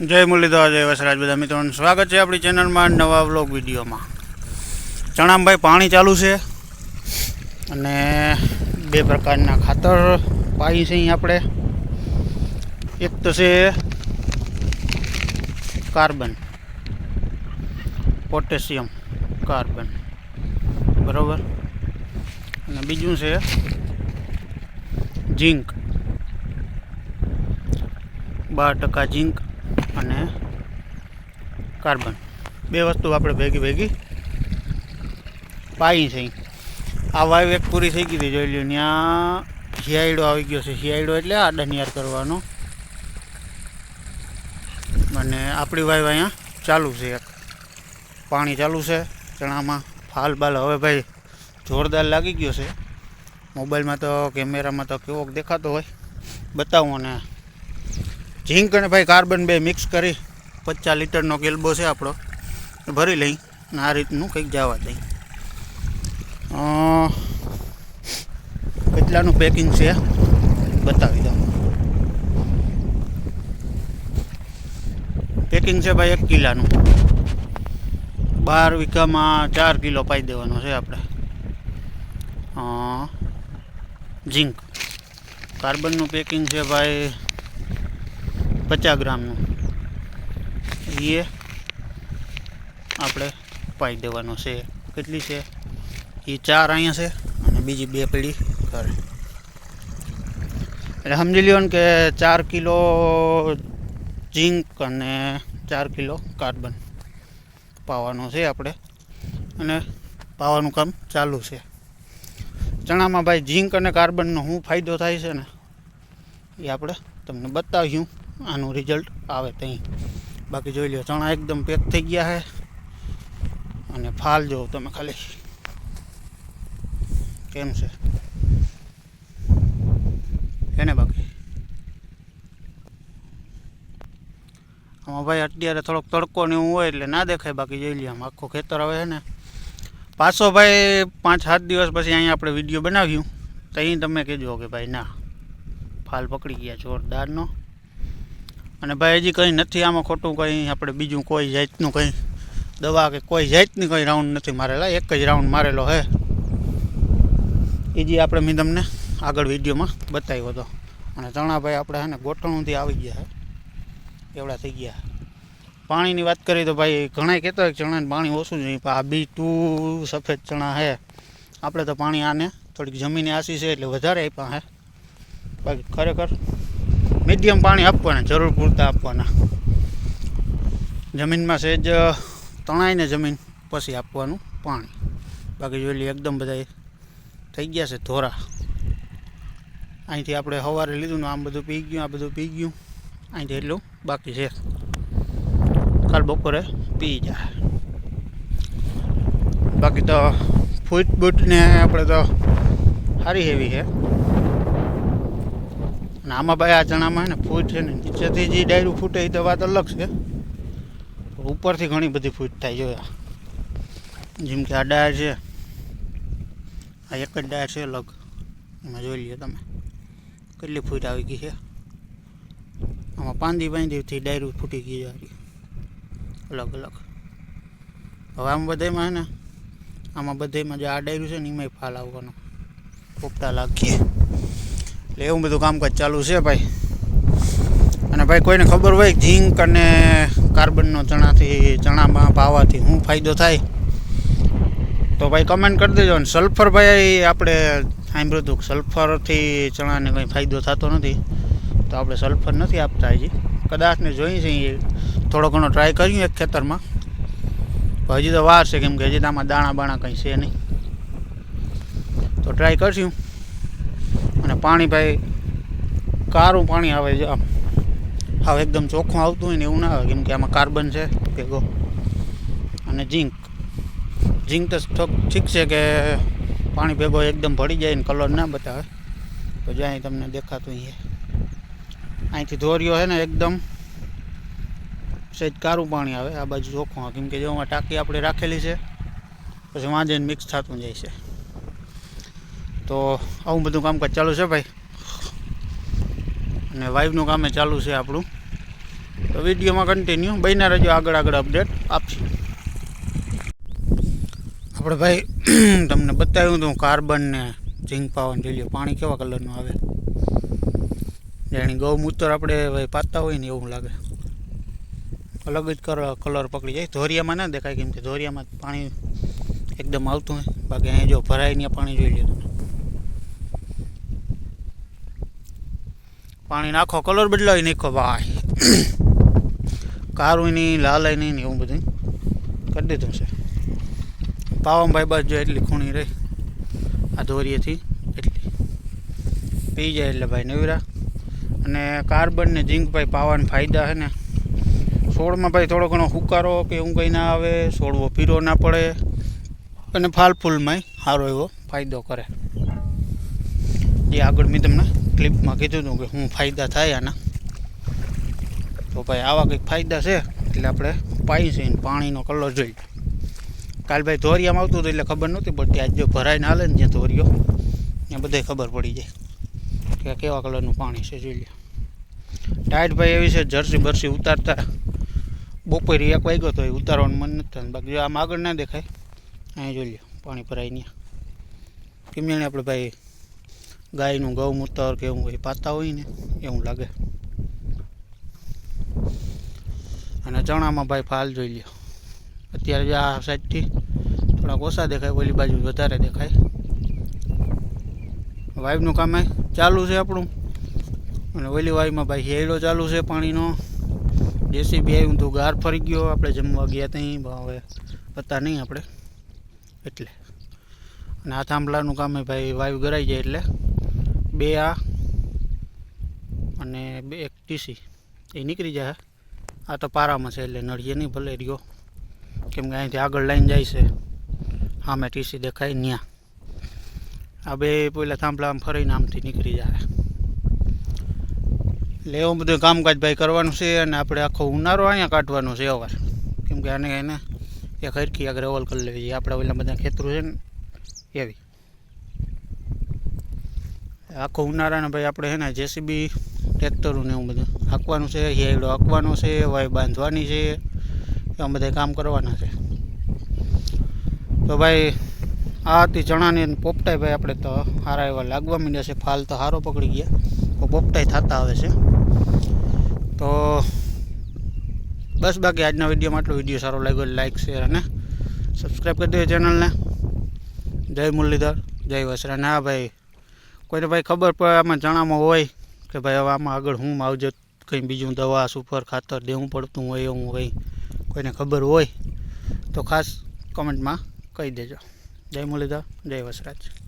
જય મુરલીધર, જય વસરાજ. બધા મિત્રોનું સ્વાગત છે આપણી ચેનલમાં નવા વ્લોગ વિડીયોમાં. ચણામભાઈ પાણી ચાલુ છે અને બે પ્રકારના ખાતર પાઈ છે આપણે. એક તો છે કાર્બન, પોટેશિયમ કાર્બન. બરાબર? અને બીજું છે ઝીંક. બાર ટકા ઝીંક. કાર્બન. બે વસ્તુ આપણે ભેગી ભેગી પાઈ છે. આ વાયુ એક પૂરી થઈ ગઈ હતી જોઈ લ્યો, ત્યાં શિયાળો આવી ગયો છે. શિયાળો એટલે આ દનિયાર કરવાનો. અને આપણી વાયુ અહીંયા ચાલુ છે. એક પાણી ચાલુ છે, ચણામાં ફાલ બાલ. હવે ભાઈ જોરદાર લાગી ગયો છે. મોબાઈલમાં તો, કેમેરામાં તો કેવો દેખાતો હોય. બતાવું અને ઝીંક અને ભાઈ કાર્બન બે મિક્સ કરી પચાસ લીટરનો કેલ્બો છે આપણો. ભરી લઈ અને આ રીતનું કંઈક જવા દઈ. કેટલાનું પેકિંગ છે? બતાવી દઉં. પેકિંગ છે ભાઈ એક કિલાનું. બાર વીઘામાં ચાર કિલો પાઈ દેવાનો છે આપણે. ઝીંક. કાર્બનનું પેકિંગ છે ભાઈ પચાસ ગ્રામનું. એ આપણે પાઈ દેવાનો છે. કેટલી છે? એ ચાર અહીંયા છે અને બીજી બે પેઢી ઘરે. એટલે સમજી લ્યો ને કે ચાર કિલો ઝીંક અને ચાર કિલો કાર્બન પાવાનો છે આપણે. અને પાવાનું કામ ચાલુ છે. ચણામાં ભાઈ ઝીંક અને કાર્બનનો શું ફાયદો થાય છે ને? એ આપણે તમને બતાવ્યું. આનું રિઝલ્ટ આવે ત્યાં બાકી જોઈ લો ચણા એકદમ પેક થઈ ગયા છે. અને ફાલ જોવો તમે ખાલી. કેમ છે? એને બાકી? આમાં ભાઈ અત્યારે થોડોક તડકો ને એવું હોય એટલે ના દેખાય, બાકી જોઈ લઈએ આમ આખો ખેતર આવે છે ને. પાછો ભાઈ પાંચ સાત દિવસ પછી અહીંયા આપણે વીડિયો બનાવ્યું. તો અહીં તમે કહેજો કે ભાઈ ના, ફાલ પકડી ગયા, જોરદારનો. અને ભાઈ, હજી કંઈ નથી, આમાં ખોટું કંઈ, આપણે બીજું કોઈ જાતનું કંઈ, દવા કે કોઈ જાતની કંઈ રાઉન્ડ નથી મારેલા, એક જ રાઉન્ડ મારેલો હે. એ જે આપણે મેં તમને આગળ વિડીયોમાં બતાવ્યો હતો અને ચણા ભાઈ આપણે હે ને ગોઠણુંથી આવી ગયા હે. એવડા થઈ ગયા પાણીની વાત કરીએ તો ભાઈ ઘણા કહેતા હોય કે ચણાને પાણી ઓછું જોઈએ, પણ આ બી ટુ સફેદ ચણા હે. આપણે તો પાણી આને થોડીક જમીને આસી છે, એટલે વધારે આપ્યા હે. બાકી ખરેખર મીડિયમ પાણી આપવાના, જરૂર પૂરતા આપવાના. જમીનમાં સહેજ તણાઈને જમીન પછી આપવાનું પાણી. બાકી જોઈ એકદમ બધા થઈ ગયા છે ધોરા. અહીંથી આપણે સવારે લીધું ને આમ બધું પી ગયું, આ બધું પી ગયું. અહીંથી એટલું બાકી છે. કાલ બપોરે પી જાય. બાકી તો ફૂટ બૂટને આપણે તો સારી હેવી છે. અને આમાં ભાઈ આ ચણામાં ને ફૂટ છે ને નીચેથી જે ડાયરું ફૂટે એ તો વાત અલગ છે. ઉપરથી ઘણી બધી ફૂટ થાય જોયા જેમ કે આ ડાયર છે. આ એક જ ડાયર છે અલગ. એમાં જોઈ લઈએ તમે. કેટલી ફૂટ આવી ગઈ છે. આમાં પાંદી પાંદીથી ડાયરું ફૂટી ગઈ છે અલગ અલગ. હવે આમ બધામાં છે ને, આમાં બધામાં જે આ ડાયરું છે ને, એમાંય ફાલ આવવાનો. પોપટા લાગીએ. એટલે એવું બધું કામકાજ ચાલુ છે ભાઈ. અને ભાઈ કોઈને ખબર હોય ઝીંક અને કાર્બનનો ચણાથી, ચણામાં પાવાથી શું ફાયદો થાય? તો ભાઈ કમેન્ટ કરી દેજો અને સલ્ફર ભાઈ આપણે સાંભળ્યું હતું સલ્ફરથી ચણાને કંઈ ફાયદો થતો નથી. તો આપણે સલ્ફર નથી આપતા હજી. કદાચને જોઈએ છે થોડો ઘણો ટ્રાય કર્યું એક ખેતરમાં. હજી તો વાર છે કેમ કે હજી તો આમાં દાણા બાણા કંઈ છે નહીં. તો ટ્રાય કરશું. અને પાણી ભાઈ, કારું પાણી આવે છે આમ. હાવ એકદમ ચોખ્ખું આવતું હોય ને એવું ના આવે, કેમ કે આમાં કાર્બન છે, ભેગો. અને ઝીંક. ઝીંક તો ઠીક છે કે પાણી ભેગો એકદમ ભળી જાય ને કલર ના બતાવે. તો જ્યાં તમને દેખાતું અહીં અહીંથી ધોરીઓ છે ને એકદમ. સહેજ કારું પાણી આવે, આ બાજુ ચોખ્ખું કેમ કે જેમાં ટાંકી આપણે રાખેલી છે, પછી વાંધે મિક્સ થતું જાય છે. તો આવું બધું કામકાજ ચાલુ છે ભાઈ. અને વાઇફનું કામે ચાલુ છે આપણું. તો વિડીયોમાં કન્ટિન્યુ બન્યા રજો આગળ આગળ અપડેટ આપશું. આપણે ભાઈ, તમને બતાવ્યું હતું કાર્બન ને ઝીંક પાવન જોઈ પાણી કેવા કલરનું આવે. જાણી ગૌમૂત્ર આપણે ભાઈ પાતા હોય ને એવું લાગે. અલગ જ કલર પકડી જાય. ધોરિયામાં ના દેખાય કેમ કે ધોરિયામાં પાણી એકદમ આવતું હોય. બાકી અહીંયા જો ભરાય ને પાણી જોઈ લ્યો પાણી નાખો કલર બદલાવી નાખો ભાઈ. કારું નહીં લાલાય નહીં ને એવું બધું કરી દીધું છે. પાવનભાઈ બસ જો એટલી ખૂણી રહી. આ ધોરીએથી એટલી. પી જાય એટલે ભાઈ નવીરા. અને કાર્બન ને ઝીંક ભાઈ પાવાના ફાયદા છે ને. છોડમાં ભાઈ થોડો ઘણો હુકારો કે એવું કંઈ ના આવે, છોડવો પીરો ના પડે. અને ફાલ ફૂલમાંય સારો એવો ફાયદો કરે. એ આગળ મેં તમને ક્લિપમાં કીધું હતું કે શું ફાયદા થાય આના. તો ભાઈ આવા કંઈક ફાયદા છે? એટલે આપણે પાઈ છે પાણીનો કલર જોઈ કાલ ભાઈ ધોરિયામાં આવતું હતું એટલે ખબર નહોતી પડતી આજ જો ભરાઈને હાલે ને જ્યાં ધોરિયો ત્યાં બધે ખબર પડી જાય કે કેવા કલરનું પાણી છે જોઈ લે. ટાઈટ ભાઈ એવી છે, જર્સી બરસી ઉતારતા બપોરે એક વાગ્યો તો એ ઉતારવાનું મન નથી થતું બાકી જો આમ આગળ ના દેખાય અહીં જોઈ લે, પાણી ભરાય ત્યાં. કેમ જાણે આપણે ભાઈ ગાયનું ગૌમૂત્ર કે એવું હોય પાતા હોય ને, એવું લાગે. અને ચણામાં ભાઈ ફાલ જોઈ લ્યો. અત્યારે આ સાઈડથી થોડાક ઓછા દેખાય, ઓલી બાજુ વધારે દેખાય. વાઇવનું કામ ચાલુ છે આપણું. અને ઓલી વાઈમાં ભાઈ હેડો ચાલુ છે પાણીનો. જેસીબી આવ્યું તો ગાર ફરી ગયો. આપણે જમવા ગયા ત્યાં હવે પતા નહીં આપણે. એટલે. અને આ થાંભલાનું કામ ભાઈ વાયુ ગરાઈ જાય એટલે. બે આ અને બે એક ટીસી. એ નીકળી જાય. આ તો પારામાં છે એટલે નળીએ નહીં ભલે રહ્યો. કેમ કે અહીંથી આગળ લાઈન જાય છે. સામે ટીસી દેખાય ત્યાં આ બે પહેલાં આમ ફરીને આમથી નીકળી જાય. એટલે એવું બધું કામકાજ ભાઈ કરવાનું છે અને આપણે આખો ઉનાળો અહીંયા કાઢવાનો છે અવાર કેમ કે આને એને એક હરકી આગળ રેવલ કરી લેવી. આપણે ઓલા બધા ખેતરું છે ને, એવી. આખો ઉનાળાને ભાઈ આપણે છે ને જેસીબી ટ્રેક્ટરોને એવું બધું. હાંકવાનું છે હેડો હાંકવાનો છે, વાય બાંધવાની છે એવા બધા કામ કરવાના છે. તો ભાઈ, આ હતી ચણાની પોપટાઈ ભાઈ આપણે તો સારા એવા લાગવા માંડ્યા છે. ફાલ તો સારો પકડી ગયા. પોપટાઈ થતા આવે છે. તો બસ બાકી આજના વિડીયોમાં આટલો. વીડિયો સારો લાગ્યો લાઈક શેર અને સબસ્ક્રાઈબ કરી દેજો ચેનલને જય મુરલીધર, જય વસરા ના ભાઈ કોઈને ભાઈ ખબર પડે, આમાં ચણામાં હોય કે ભાઈ હવે આમાં આગળ હું માવજત કંઈ બીજું દવા, સુપર, ખાતર દેવું પડતું હોય એવું કંઈ કોઈને ખબર હોય તો ખાસ કમેન્ટમાં કહી દેજો. જય મુરલીધર, જય વસરાજ.